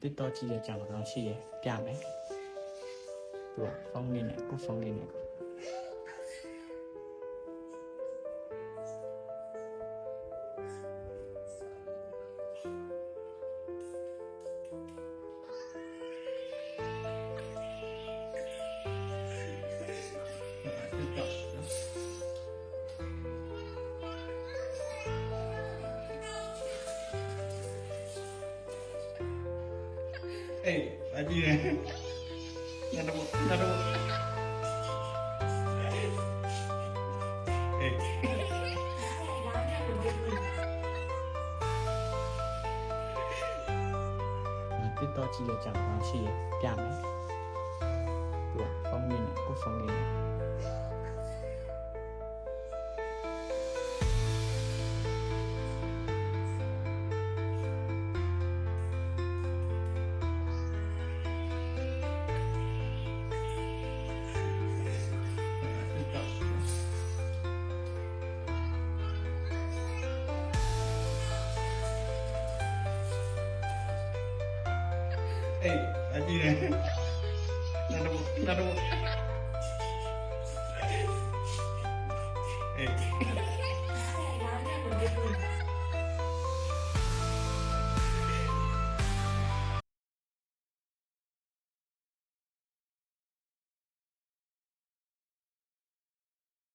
得到几个奖状去，奖没，对吧方便的不方便的 you. 哎，来宾人，那都不，那都不，哎。这多几个讲堂去点？ အေးအကြည့်နေနာတော့နာတော့အေး